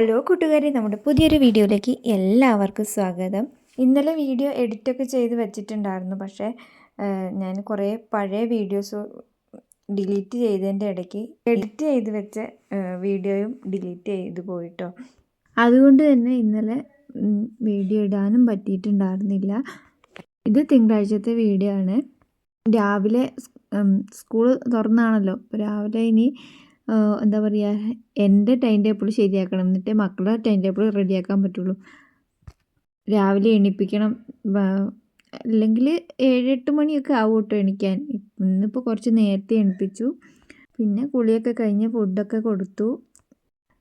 Hello കൂട്ടുകാരി നമ്മുടെ പുതിയൊരു വീഡിയോയിലേക്ക് എല്ലാവർക്കും സ്വാഗതം. ഇന്നലെ വീഡിയോ എഡിറ്റൊക്കെ ചെയ്ത് വെച്ചിട്ടുണ്ടായിരുന്നു പക്ഷേ ഞാൻ കുറേ പഴയ വീഡിയോസ് ഡിലീറ്റ് ചെയ്തതിന്റെ ഇടയ്ക്ക് എഡിറ്റ് ചെയ്ത് വെച്ച വീഡിയോയും ഡിലീറ്റ് ചെയ്ത് പോയിട്ടോ. അതുകൊണ്ട് തന്നെ ഇന്നലെ വീഡിയോ ഇടാനും പറ്റിയിട്ടുണ്ടായിരുന്നില്ല. ഇത് തിങ്കളാഴ്ചത്തെ വീഡിയോ ആണ്. രാവിലെ സ്കൂൾ തുറന്നാണല്ലോ രാവിലെ ഇനി എന്താ പറയുക എന്റെ ടൈം ടേബിൾ ശരിയാക്കണം. എന്നിട്ടേ മക്കളുടെ ടൈം ടേബിൾ റെഡിയാക്കാൻ പറ്റുള്ളൂ. രാവിലെ എണീപ്പിക്കണം. അല്ലെങ്കിൽ ഏഴെട്ട് മണിയൊക്കെ ആവും കേട്ടോ എണീക്കാൻ. ഇന്നിപ്പോൾ കുറച്ച് നേരത്തെ എണീപ്പിച്ചു. പിന്നെ കുളിയൊക്കെ കഴിഞ്ഞ് ഫുഡൊക്കെ കൊടുത്തു.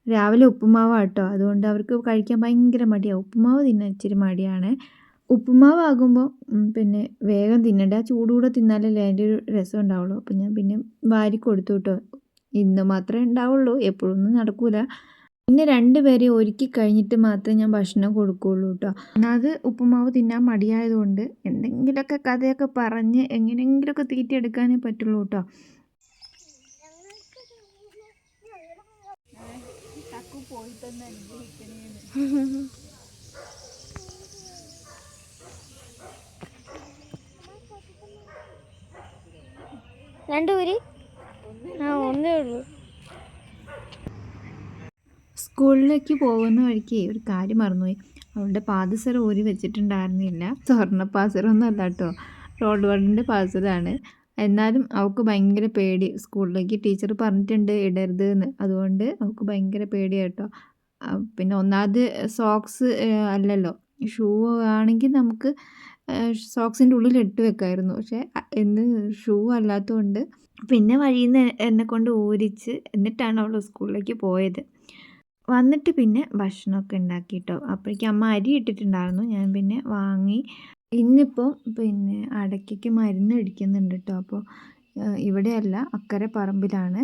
രാവിലെ ഉപ്പുമാവാണ് കേട്ടോ. അതുകൊണ്ട് അവർക്ക് കഴിക്കാൻ ഭയങ്കര മടിയാണ് ഉപ്പുമാവ് തിന്നാൻ ഇച്ചിരി മടിയാണ്. ഉപ്പുമാവാകുമ്പോൾ പിന്നെ വേഗം തിന്നണ്ട. ചൂടുകൂടെ തിന്നാലല്ലേ അതിന്റെ ഒരു രസം ഉണ്ടാവുള്ളൂ. അപ്പം ഞാൻ പിന്നെ വാരി കൊടുത്തു കേട്ടോ. ഇന്ന് മാത്രമേ ഉണ്ടാവുള്ളൂ എപ്പോഴൊന്നും നടക്കൂല. പിന്നെ രണ്ടുപേരെ ഒരുക്കി കഴിഞ്ഞിട്ട് മാത്രമേ ഞാൻ ഭക്ഷണം കൊടുക്കുകയുള്ളൂ കേട്ടോ. അത് ഉപ്പുമാവ് തിന്നാൻ മടിയായതുകൊണ്ട് എന്തെങ്കിലുമൊക്കെ കഥയൊക്കെ പറഞ്ഞ് എങ്ങനെയെങ്കിലുമൊക്കെ തീറ്റിയെടുക്കാനേ പറ്റുള്ളൂ കേട്ടോ. രണ്ടുപേര് ആ ഉള്ളൂ. സ്കൂളിലേക്ക് പോകുന്ന വഴിക്ക് ഒരു കാര്യം മറന്നുപോയി. അവളുടെ പാദസരം ഊരി വെച്ചിട്ടുണ്ടായിരുന്നില്ല. സ്വർണ പാസരമൊന്നും അല്ല കേട്ടോ. റോഡ് വർഡിന്റെ പാസരാണ് എന്നാലും അവൾക്ക് ഭയങ്കര പേടി. സ്കൂളിലേക്ക് ടീച്ചർ പറഞ്ഞിട്ടുണ്ട് ഇടരുത് എന്ന്. അതുകൊണ്ട് അവൾക്ക് ഭയങ്കര പേടിയാട്ടോ പിന്നെ ഒന്നാമത് സോക്സ് അല്ലല്ലോ. ഷൂ ആണെങ്കിൽ നമുക്ക് സോക്സിന്റെ ഉള്ളിൽ ഇട്ട് വെക്കായിരുന്നു. പക്ഷേ ഇന്ന് ഷൂ അല്ലാത്തതുകൊണ്ട് പിന്നെ വഴിയിൽ നിന്ന് എന്നെ കൊണ്ട് ഊരിച്ച് എന്നിട്ടാണ് അവൾ സ്കൂളിലേക്ക് പോയത്. വന്നിട്ട് പിന്നെ ഭക്ഷണമൊക്കെ ഉണ്ടാക്കിയിട്ടോ അപ്പോഴേക്കും അമ്മ അരി ഇട്ടിട്ടുണ്ടായിരുന്നു. ഞാൻ പിന്നെ വാങ്ങി ഇന്നിപ്പോൾ പിന്നെ അടയ്ക്കയ്ക്ക് മരുന്ന് അടിക്കുന്നുണ്ട് കേട്ടോ അപ്പോൾ ഇവിടെയല്ല അക്കരെ പറമ്പിലാണ്.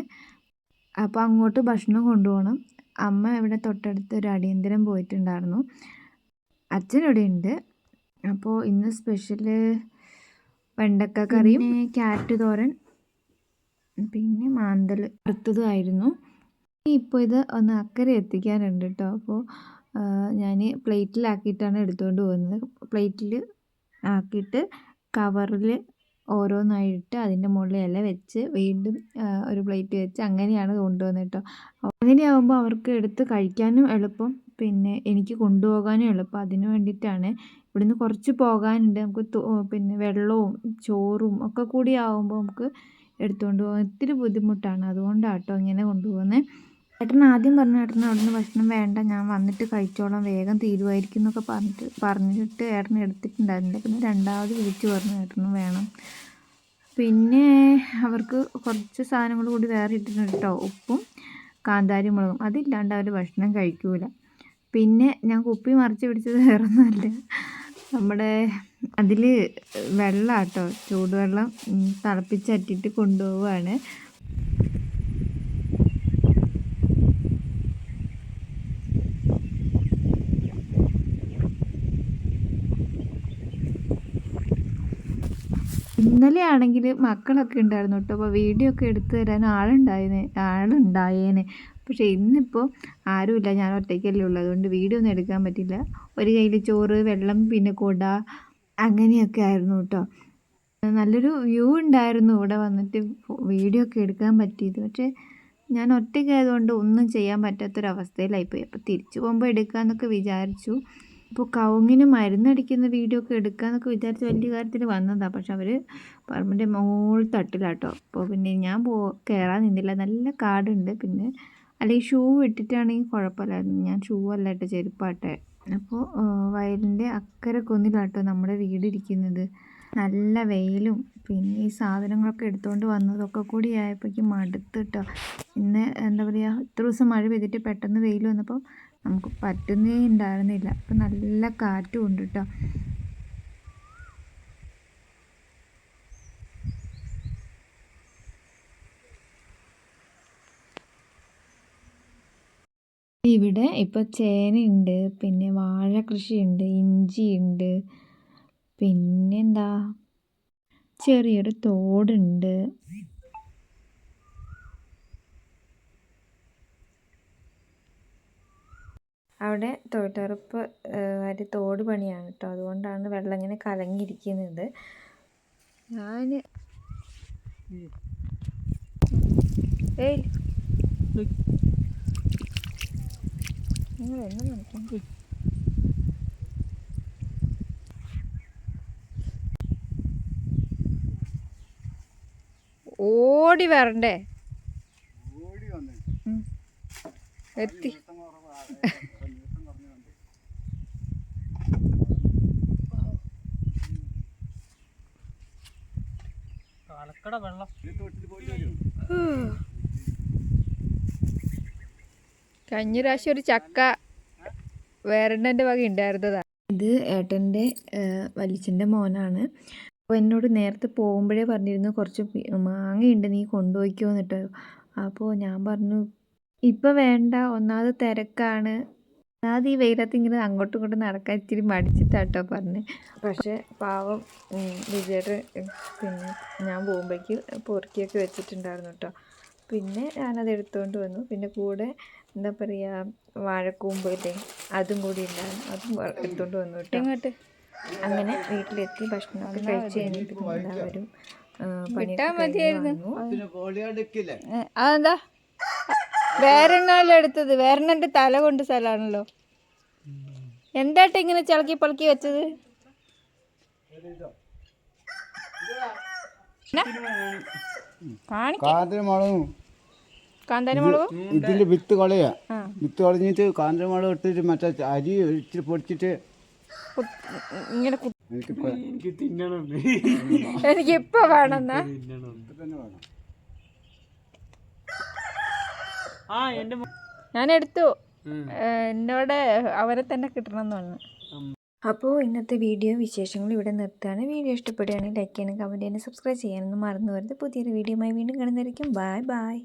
അപ്പോൾ അങ്ങോട്ട് ഭക്ഷണം കൊണ്ടുപോകണം. അമ്മ ഇവിടെ തൊട്ടടുത്ത് ഒരു അടിയന്തരം പോയിട്ടുണ്ടായിരുന്നു. അച്ഛൻ ഇവിടെ ഉണ്ട് അപ്പോൾ ഇന്ന് സ്പെഷ്യൽ വെണ്ടക്ക കറിയും ക്യാരറ്റ് തോരൻ. പിന്നെ മാന്തൽ വറുത്തതുമായിരുന്നു ഇപ്പോൾ ഇത് ഒന്ന് അക്കരെ എത്തിക്കാനുണ്ട് കേട്ടോ അപ്പോൾ ഞാൻ പ്ലേറ്റിലാക്കിയിട്ടാണ് എടുത്തുകൊണ്ട് പോകുന്നത്. പ്ലേറ്റിൽ ആക്കിയിട്ട് കവറിൽ ഓരോന്നായിട്ട് അതിന്റെ മുകളിൽ ഇല വെച്ച് വീണ്ടും ഒരു പ്ലേറ്റ് വെച്ച് അങ്ങനെയാണ് കൊണ്ടുവന്നത് കേട്ടോ അങ്ങനെയാകുമ്പോൾ അവർക്ക് എടുത്ത് കഴിക്കാനും എളുപ്പം. പിന്നെ എനിക്ക് കൊണ്ടുപോകാനേ ഉള്ളൂ. അപ്പോൾ അതിന് വേണ്ടിയിട്ടാണ് ഇവിടുന്ന് കുറച്ച് പോകാനുണ്ട്. നമുക്ക് പിന്നെ വെള്ളവും ചോറും ഒക്കെ കൂടി ആകുമ്പോൾ നമുക്ക് എടുത്തുകൊണ്ട് പോകാൻ ഇത്തിരി ബുദ്ധിമുട്ടാണ്. അതുകൊണ്ടാണ് കേട്ടോ ഇങ്ങനെ കൊണ്ടുപോകുന്നത് ചേട്ടൻ ആദ്യം പറഞ്ഞു ഏട്ടൻ അവിടുന്ന് ഭക്ഷണം വേണ്ട ഞാൻ വന്നിട്ട് കഴിച്ചോളാം വേഗം തീരുമായിരിക്കും എന്നൊക്കെ പറഞ്ഞിട്ട് പറഞ്ഞിട്ട് ഏട്ടൻ എടുത്തിട്ടുണ്ടായിരുന്നില്ല പിന്നെ രണ്ടാമത് വിളിച്ചു പറഞ്ഞു ഏട്ടനും വേണം. പിന്നെ അവർക്ക് കുറച്ച് സാധനങ്ങൾ കൂടി വേറെ ഇട്ടിട്ടുണ്ട് കേട്ടോ. ഉപ്പും കാന്താരി മുളകും അതില്ലാണ്ട് അവർ ഭക്ഷണം കഴിക്കൂല. പിന്നെ ഞാൻ കുപ്പി മറിച്ച് പിടിച്ചത് വേറെ ഒന്നുമല്ല നമ്മുടെ അതിൽ വെള്ളം കേട്ടോ ചൂടുവെള്ളം തിളപ്പിച്ചറ്റിയിട്ട് കൊണ്ടുപോവുകയാണ് ഇന്നലെ ആണെങ്കിൽ മക്കളൊക്കെ ഉണ്ടായിരുന്നു കേട്ടോ. അപ്പോൾ വീഡിയോ ഒക്കെ എടുത്തു തരാൻ ആളുണ്ടായേനെ ആളുണ്ടായേനെ. പക്ഷേ ഇന്നിപ്പോൾ ആരുമില്ല. ഞാൻ ഒറ്റയ്ക്കല്ലേ ഉള്ളൂ. അതുകൊണ്ട് വീഡിയോ ഒന്നും എടുക്കാൻ പറ്റില്ല. ഒരു കയ്യിൽ ചോറ് വെള്ളം പിന്നെ കുട അങ്ങനെയൊക്കെ ആയിരുന്നു കേട്ടോ. നല്ലൊരു വ്യൂ ഉണ്ടായിരുന്നു ഇവിടെ വന്നിട്ട് വീഡിയോ ഒക്കെ എടുക്കാൻ പറ്റിയത്. പക്ഷേ ഞാൻ ഒറ്റയ്ക്കായതുകൊണ്ട് ഒന്നും ചെയ്യാൻ പറ്റാത്തൊരവസ്ഥയിലായിപ്പോയി. അപ്പോൾ തിരിച്ചു പോകുമ്പോൾ എടുക്കാമെന്നൊക്കെ വിചാരിച്ചു. ഇപ്പോൾ കവുങ്ങിന് മരുന്നടിക്കുന്ന വീഡിയോ ഒക്കെ എടുക്കാമെന്നൊക്കെ വിചാരിച്ച് വലിയ കാര്യത്തിൽ വന്നതാണ് പക്ഷെ അവർ പറമ്പിന്റെ മോൾ തട്ടിലാട്ടോ. അപ്പോൾ പിന്നെ ഞാൻ പോ കയറാൻ നിന്നില്ല. നല്ല കാടുണ്ട്. പിന്നെ അല്ലെങ്കിൽ ഷൂ ഇട്ടിട്ടാണെങ്കിൽ കുഴപ്പമില്ലായിരുന്നു. ഞാൻ ഷൂ അല്ല ഇട്ട് ചെരുപ്പാട്ടെ. അപ്പോൾ വയലിന്റെ അക്കരെ കൊന്നിലാട്ടോ നമ്മുടെ വീട് ഇരിക്കുന്നത്. നല്ല വെയിലും പിന്നെ ഈ സാധനങ്ങളൊക്കെ എടുത്തുകൊണ്ട് വന്നതൊക്കെ കൂടി ആയപ്പോഴേക്കും മടുത്ത് കേട്ടോ ഇന്ന് എന്താ പറയുക ഇത്ര ദിവസം മഴ പെയ്തിട്ട് പെട്ടെന്ന് വെയിൽ വന്നപ്പോൾ നമുക്ക് പറ്റുന്നേ ഉണ്ടായിരുന്നില്ല. അപ്പം നല്ല കാറ്റും ഉണ്ട് കേട്ടോ ഇവിടെ ഇപ്പോൾ ചേനയുണ്ട് പിന്നെ വാഴ കൃഷിയുണ്ട് ഇഞ്ചിയുണ്ട് പിന്നെന്താ? ചെറിയൊരു തോടുണ്ട് അവിടെ തൊഴിലുറപ്പ് ഒരു തോട് പണിയാണ് കേട്ടോ. അതുകൊണ്ടാണ് വെള്ളം ഇങ്ങനെ കലങ്ങിയിരിക്കുന്നത്. ഞാൻ ഏയ്. നിങ്ങൾ എന്നെ നോക്കാം ഓടി വരണ്ടേ? എത്തി. പാലക്കട വെള്ളം. ഒരു ചക്ക വേറെണ്ണന്റെ വക ഉണ്ടായിരുന്നതാ. ഇത് ഏട്ടന്റെ വലിച്ചന്റെ മോനാണ്. അപ്പോൾ എന്നോട് നേരത്തെ പോകുമ്പോഴേ പറഞ്ഞിരുന്നു കുറച്ച് മാങ്ങയുണ്ട് നീ കൊണ്ടുപോയിക്കോ എന്നിട്ട് അപ്പോൾ ഞാൻ പറഞ്ഞു ഇപ്പം വേണ്ട ഒന്നാമത് തിരക്കാണ്. ഒന്നാമത് ഈ വെയിലത്ത് ഇങ്ങനെ അങ്ങോട്ടും ഇങ്ങോട്ടും നടക്കാൻ ഇച്ചിരി മടിച്ചിട്ടാട്ടോ പറഞ്ഞ്. പക്ഷേ പാവം വിജയുടെ പിന്നെ ഞാൻ പോകുമ്പോഴേക്ക് പൊറുക്കിയൊക്കെ വെച്ചിട്ടുണ്ടായിരുന്നു കേട്ടോ പിന്നെ ഞാനത് എടുത്തുകൊണ്ട് വന്നു. പിന്നെ കൂടെ എന്താ പറയുക വാഴക്കൂമ്പില്ലേ അതും കൂടി ഉണ്ടായിരുന്നു. അതും എടുത്തുകൊണ്ട് വന്നു കേട്ടോ ഇങ്ങോട്ട് അങ്ങനെ വീട്ടിലെത്തി ഭക്ഷണമൊക്കെ കഴിച്ച് കഴിഞ്ഞിട്ട് പിന്നെ എല്ലാവരും ആ, പണിയൊക്കെ മതിയായിരുന്നു. അതെന്താ? വേറെണ്ണല്ലോ എടുത്തത്. വേറെണ്ണന്റെ തല കൊണ്ട് സ്ഥലമാണല്ലോ എന്താട്ടെ ഇങ്ങനെ ചളക്കി പളക്കി വെച്ചത്? ഇതിൽ ഇതിന്റെ വിത്ത് കളയാ. വിത്ത് കളഞ്ഞിട്ട് കാന്തരമുളക് ഇട്ടിട്ട് മറ്റേ അരി ഇച്ചിരി പൊടിച്ചിട്ട് ഇങ്ങനെ എനിക്ക് തിന്നണം. എനിക്ക് ഇപ്പൊ വേണമെന്നാ തിന്നണം തന്നെ വേണം ആ എന്റെ ഞാൻ എടുത്തു. എന്നോട് അവരെ തന്നെ കിട്ടണം എന്ന് പറഞ്ഞു അപ്പോൾ ഇന്നത്തെ വീഡിയോ വിശേഷങ്ങൾ ഇവിടെ നിർത്തുകയാണ്. വീഡിയോ ഇഷ്ടപ്പെടുകയാണെങ്കിൽ ലൈക്ക് ചെയ്യാനും കമന്റ് ചെയ്യാനും സബ്സ്ക്രൈബ് ചെയ്യാനൊന്നും മറന്നു വരുന്നത് പുതിയൊരു വീഡിയോയുമായി വീണ്ടും കാണുന്നതായിരിക്കും. Bye bye